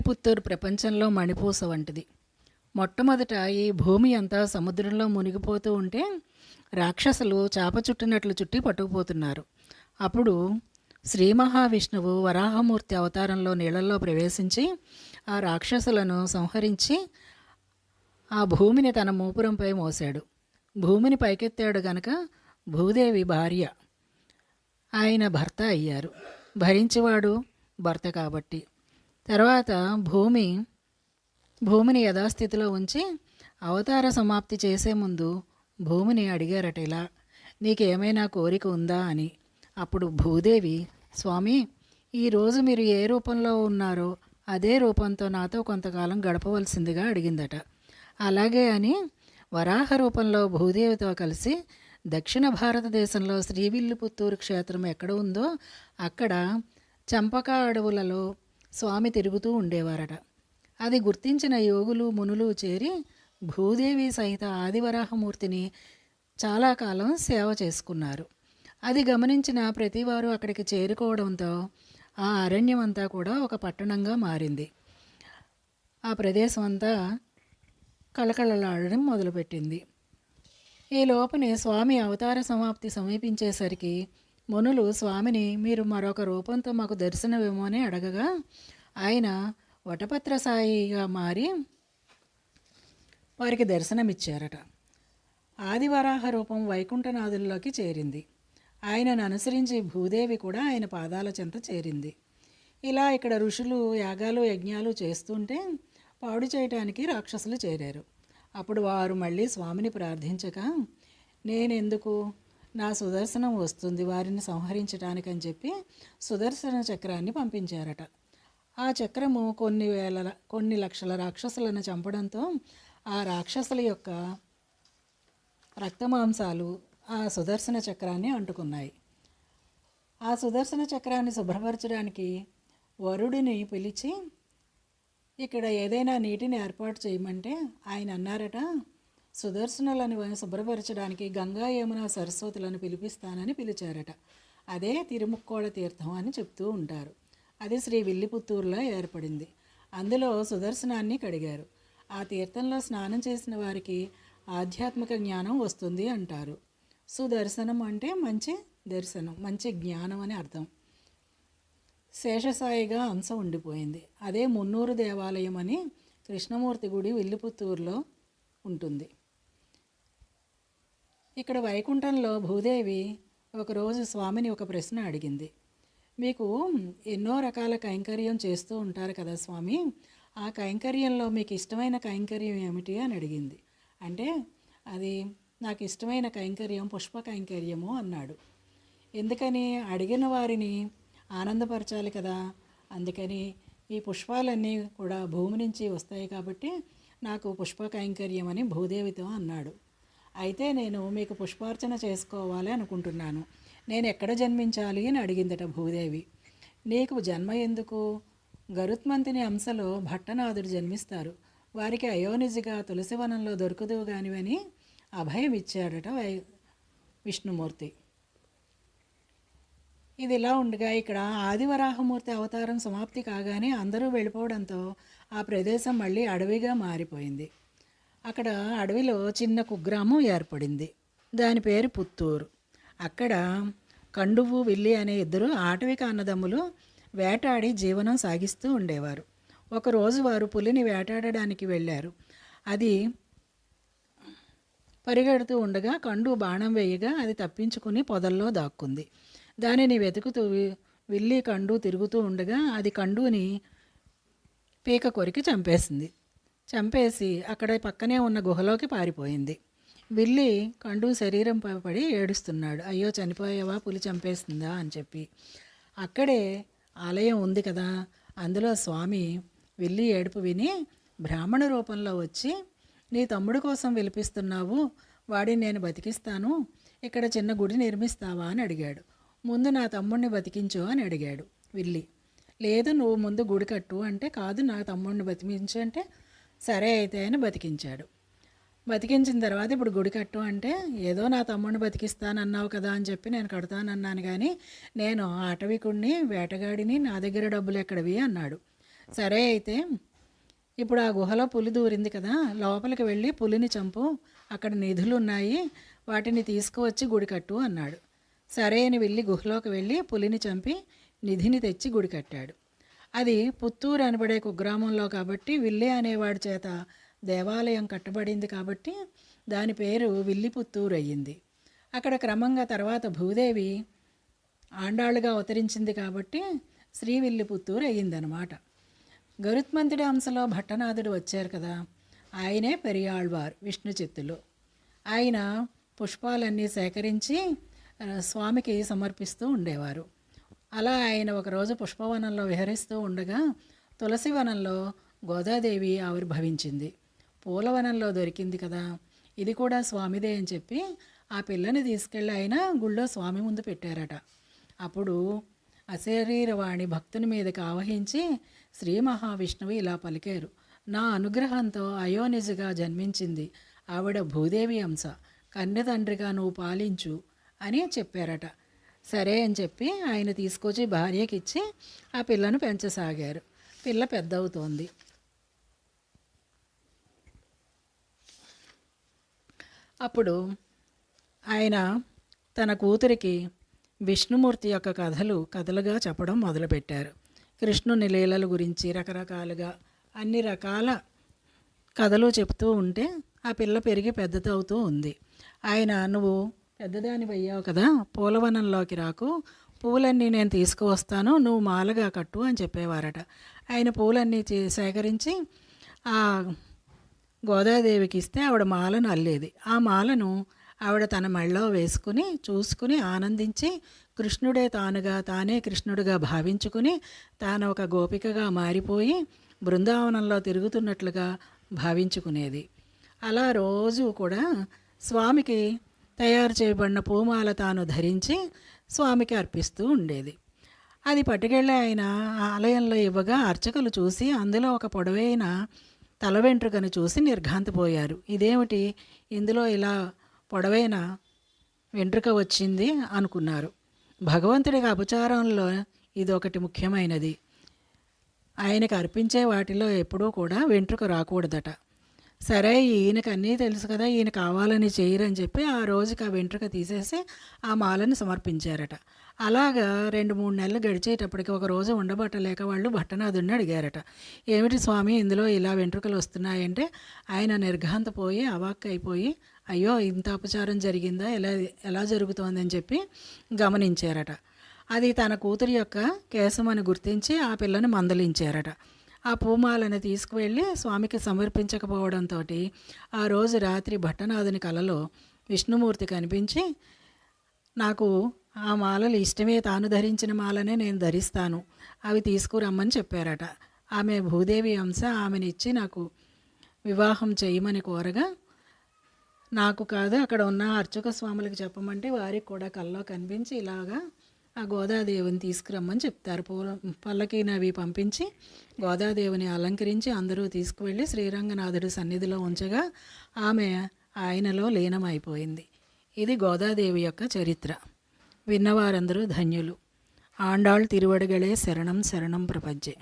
పుత్తూరు ప్రపంచంలో మణిపూస వంటిది. మొట్టమొదట ఈ భూమి అంతా సముద్రంలో మునిగిపోతూ ఉంటే రాక్షసులు చేప చుట్టినట్లు చుట్టి పట్టుకుపోతున్నారు. అప్పుడు శ్రీ మహావిష్ణువు వరాహమూర్తి అవతారంలో నీళ్ళల్లో ప్రవేశించి ఆ రాక్షసులను సంహరించి ఆ భూమిని తన మూపురంపై మోశాడు. భూమిని పైకెత్తాడు గనక భూదేవి భార్య. ఆయన భర్త అయ్యారు. భరించేవాడు భర్త కాబట్టి. తర్వాత భూమి భూమిని యథాస్థితిలో ఉంచి అవతార సమాప్తి చేసే ముందు భూమిని అడిగారట ఇలా నీకేమైనా కోరిక ఉందా? అని. అప్పుడు భూదేవి స్వామి ఈరోజు మీరు ఏ రూపంలో ఉన్నారో అదే రూపంతో నాతో కొంతకాలం గడపవలసిందిగా అడిగిందట. అలాగే అని వరాహ రూపంలో భూదేవితో కలిసి దక్షిణ భారతదేశంలో శ్రీవిల్లిపుత్తూరు క్షేత్రం ఎక్కడ ఉందో అక్కడ చంపక అడవులలో స్వామి తిరుగుతూ ఉండేవారట. అది గుర్తించిన యోగులు మునులు చేరి భూదేవి సహిత ఆదివరాహమూర్తిని చాలా కాలం సేవ చేసుకున్నారు. అది గమనించిన ప్రతివారు అక్కడికి చేరుకోవడంతో ఆ అరణ్యం అంతా కూడా ఒక పట్టణంగా మారింది. ఆ ప్రదేశం అంతా కళకళలాడడం మొదలుపెట్టింది. ఈ లోపనే స్వామి అవతార సమాప్తి సమీపించేసరికి మునులు స్వామిని మీరు మరొక రూపంతో మాకు దర్శనమేమో అని అడగగా ఆయన వటపత్ర సాయిగా మారి వారికి దర్శనమిచ్చారట. ఆదివరాహ రూపం వైకుంఠనాథుల్లోకి చేరింది. ఆయనను అనుసరించి భూదేవి కూడా ఆయన పాదాల చెంత చేరింది. ఇలా ఇక్కడ ఋషులు యాగాలు యజ్ఞాలు చేస్తుంటే పాడు చేయటానికి రాక్షసులు చేరారు. అప్పుడు వారు మళ్ళీ స్వామిని ప్రార్థించగా నేనెందుకు? నా సుదర్శనం వస్తుంది వారిని సంహరించటానికని చెప్పి సుదర్శన చక్రాన్ని పంపించారట. ఆ చక్రము కొన్ని వేల కొన్ని లక్షల రాక్షసులను చంపడంతో ఆ రాక్షసుల యొక్క రక్తమాంసాలు ఆ సుదర్శన చక్రాన్ని అంటుకున్నాయి. ఆ సుదర్శన చక్రాన్ని శుభ్రపరచడానికి వరుడిని పిలిచి ఇక్కడ ఏదైనా నీటిని ఏర్పాటు చేయమంటే ఆయన అన్నారట సుదర్శనులను శుభ్రపరచడానికి గంగా యమున సరస్వతులను పిలిపిస్తానని పిలిచారట. అదే తిరుముక్కోడ తీర్థం అని చెప్తూ ఉంటారు. అది శ్రీ విల్లిపుత్తూరులో ఏర్పడింది. అందులో సుదర్శనాన్ని కడిగారు. ఆ తీర్థంలో స్నానం చేసిన వారికి ఆధ్యాత్మిక జ్ఞానం వస్తుంది అంటారు. సుదర్శనం అంటే మంచి దర్శనం మంచి జ్ఞానం అని అర్థం. శేషసాయిగా అంశ ఉండిపోయింది. అదే మున్నూరు దేవాలయం అని కృష్ణమూర్తి గుడి విల్లిపుత్తూరులో ఉంటుంది. ఇక్కడ వైకుంఠంలో భూదేవి ఒకరోజు స్వామిని ఒక ప్రశ్న అడిగింది. మీకు ఎన్నో రకాల కైంకర్యం చేస్తూ ఉంటారు కదా స్వామి. ఆ కైంకర్యంలో మీకు ఇష్టమైన కైంకర్యం ఏమిటి అని అడిగింది. అంటే అది నాకు ఇష్టమైన కైంకర్యం పుష్ప కైంకర్యము అన్నాడు. ఎందుకని? అడిగిన వారిని ఆనందపరచాలి కదా. అందుకని ఈ పుష్పాలన్నీ కూడా భూమి నుంచి వస్తాయి కాబట్టి నాకు పుష్ప కైంకర్యం అని భూదేవితో అన్నాడు. అయితే నేను మీకు పుష్పార్చన చేసుకోవాలి అనుకుంటున్నాను. నేను ఎక్కడ జన్మించాలి అని అడిగిందట భూదేవి. నీకు జన్మ ఎందుకు? గరుత్మంతిని అంశలో భట్టనాథుడు జన్మిస్తారు. వారికి అయోనిజిగా తులసివనంలో దొరకదు కానివని అభయం ఇచ్చాడట వై విష్ణుమూర్తి. ఇది ఇలా ఉండగా ఇక్కడ ఆదివరాహమూర్తి అవతారం సమాప్తి కాగానే అందరూ వెళ్ళిపోవడంతో ఆ ప్రదేశం మళ్ళీ అడవిగా మారిపోయింది. అక్కడ అడవిలో చిన్న కుగ్రామం ఏర్పడింది. దాని పేరు పుత్తూరు. అక్కడ కండువు విల్లి అనే ఇద్దరు ఆటవిక అన్నదమ్ములు వేటాడి జీవనం సాగిస్తూ ఉండేవారు. ఒకరోజు వారు పులిని వేటాడడానికి వెళ్ళారు. అది పరిగెడుతూ ఉండగా కండు బాణం వేయగా అది తప్పించుకుని పొదల్లో దాక్కుంది. దానిని వెతుకుతూ విల్లి కండు తిరుగుతూ ఉండగా అది కండుని పీక కొరికి చంపేసింది. చంపేసి అక్కడ పక్కనే ఉన్న గుహలోకి పారిపోయింది. విల్లి కండు శరీరం పడి ఏడుస్తున్నాడు. అయ్యో చనిపోయావా? పులి చంపేస్తుందా? అని చెప్పి. అక్కడే ఆలయం ఉంది కదా. అందులో స్వామి విల్లి ఏడుపు విని బ్రాహ్మణ రూపంలో వచ్చి నీ తమ్ముడు కోసం విలిపిస్తున్నావు. వాడిని నేను బతికిస్తాను. ఇక్కడ చిన్న గుడి నిర్మిస్తావా? అని అడిగాడు. ముందు నా తమ్ముడిని బతికించు అని అడిగాడు విల్లి. లేదు నువ్వు ముందు గుడి కట్టు. అంటే కాదు నా తమ్ముడిని బతికించు అంటే సరే అయితే అని బతికించాడు. బతికించిన తర్వాత ఇప్పుడు గుడి కట్టు అంటే ఏదో నా తమ్ముడిని బతికిస్తానన్నావు కదా అని చెప్పి నేను కడతానన్నాను కానీ నేను ఆటవికుడిని వేటగాడిని నా దగ్గర డబ్బులు ఎక్కడవి అన్నాడు. సరే అయితే ఇప్పుడు ఆ గుహలో పులి దూరింది కదా లోపలికి వెళ్ళి పులిని చంపు అక్కడ నిధులు ఉన్నాయి వాటిని తీసుకువచ్చి గుడి కట్టు అన్నాడు. సరే అని వెళ్ళి గుహలోకి వెళ్ళి పులిని చంపి నిధిని తెచ్చి గుడి కట్టాడు. అది పుత్తూరు అనబడే కుగ్రామంలో కాబట్టి విల్లి అనేవాడి చేత దేవాలయం కట్టబడింది కాబట్టి దాని పేరు విల్లి పుత్తూరు అయ్యింది. అక్కడ క్రమంగా తర్వాత భూదేవి ఆండాళ్ళుగా అవతరించింది కాబట్టి శ్రీవిల్లి పుత్తూరు అయ్యిందనమాట. గరుత్మంతుడి అంశలో భట్టనాథుడు వచ్చారు కదా ఆయనే పెరియాళ్వార్ విష్ణు చిత్తులు. ఆయన పుష్పాలన్నీ సేకరించి స్వామికి సమర్పిస్తూ ఉండేవారు. అలా ఆయన ఒకరోజు పుష్పవనంలో విహరిస్తూ ఉండగా తులసి వనంలో గోదాదేవి ఆవిర్భవించింది. పూలవనంలో దొరికింది కదా. ఇది కూడా స్వామిదే అని చెప్పి ఆ పిల్లని తీసుకెళ్ళి ఆయన గుళ్ళో స్వామి ముందు పెట్టారట. అప్పుడు అశరీరవాణి భక్తుని మీదకి ఆవహించి శ్రీ మహావిష్ణువు ఇలా పలికారు. నా అనుగ్రహంతో అయోనిజగా జన్మించింది ఆవిడ భూదేవి అంశ. కన్య తండ్రిగా నువ్వు పాలించు అని చెప్పారట. సరే అని చెప్పి ఆయన తీసుకొచ్చి భార్యకి ఇచ్చి ఆ పిల్లను పెంచసాగారు. పిల్ల పెద్దవుతోంది. అప్పుడు ఆయన తన కూతురికి విష్ణుమూర్తి యొక్క కథలు కథలుగా చెప్పడం మొదలుపెట్టారు. కృష్ణుని లీలల గురించి రకరకాలుగా అన్ని రకాల కథలు చెప్తూ ఉంటే ఆ పిల్ల పెరిగి పెద్దదవుతూ ఉంది. ఆయన నువ్వు పెద్దదానివయ్యావు కదా పూలవనంలోకి రాకు. పూలన్నీ నేను తీసుకువస్తాను నువ్వు మాలగా కట్టు అని చెప్పేవారట. ఆయన పూలన్నీ చే- సేకరించి ఆ గోదాదేవికి ఇస్తే ఆవిడ మాలను అల్లేది. ఆ మాలను ఆవిడ తన మెళ్ళలో వేసుకుని చూసుకుని ఆనందించి కృష్ణుడే తానుగా తానే కృష్ణుడిగా భావించుకుని తాను ఒక గోపికగా మారిపోయి బృందావనంలో తిరుగుతున్నట్లుగా భావించుకునేది. అలా రోజు కూడా స్వామికి తయారు చేయబడిన పూమాల తాను ధరించి స్వామికి అర్పిస్తూ ఉండేది. అది పట్టుకెళ్ళి ఆయన ఆలయంలో ఇవ్వగా అర్చకులు చూసి అందులో ఒక పొడవైన తల వెంట్రుకను చూసి నిర్ఘాంతపోయారు. ఇదేమిటి? ఇందులో ఇలా పొడవైన వెంట్రుక వచ్చింది అనుకున్నారు. భగవంతుడికి అపచారంలో ఇది ఒకటి ముఖ్యమైనది. ఆయనకు అర్పించే వాటిలో ఎప్పుడూ కూడా వెంట్రుక రాకూడదట. సరే ఈయనకి అన్నీ తెలుసు కదా ఈయన కావాలని చేయరని చెప్పి ఆ రోజుకి ఆ వెంట్రుక తీసేసి ఆ మాలను సమర్పించారట. అలాగా రెండు మూడు నెలలు గడిచేటప్పటికి ఒక రోజు ఉండబట్టలేక వాళ్ళు భట్టనాథుడిని అడిగారట. ఏమిటి స్వామి ఇందులో ఇలా వెంట్రుకలు వస్తున్నాయంటే? ఆయన నిర్ఘాంతపోయి అవాక్కైపోయి అయ్యో ఇంత అపచారం జరిగిందా? ఎలా ఎలా జరుగుతోందని చెప్పి గమనించారట. అది తన కూతురి యొక్క కేశమని గుర్తించి ఆ పిల్లని మందలించారట. ఆ పూమాలను తీసుకువెళ్ళి స్వామికి సమర్పించకపోవడంతో ఆ రోజు రాత్రి భట్టనాథుని కలలో విష్ణుమూర్తి కనిపించి నాకు ఆ మాలలు ఇష్టమే తాను ధరించిన మాలనే నేను ధరిస్తాను. అవి తీసుకురమ్మని చెప్పారట. ఆమె భూదేవి అంశ ఆమెను ఇచ్చి నాకు వివాహం చేయమని కోరగా నాకు కాదు అక్కడ ఉన్న అర్చక స్వాములకు చెప్పమంటే వారికి కూడా కల్లో కనిపించి ఇలాగా ఆ గోదాదేవిని తీసుకురమ్మని చెప్తారు. పూల పల్లకీని అవి పంపించి గోదాదేవిని అలంకరించి అందరూ తీసుకువెళ్ళి శ్రీరంగనాథుడి సన్నిధిలో ఉంచగా ఆమె ఆయనలో లీనమైపోయింది. ఇది గోదాదేవి యొక్క చరిత్ర. విన్నవారందరూ ధన్యులు. ఆండాళ్ తిరువడగలే శరణం శరణం ప్రపంచే.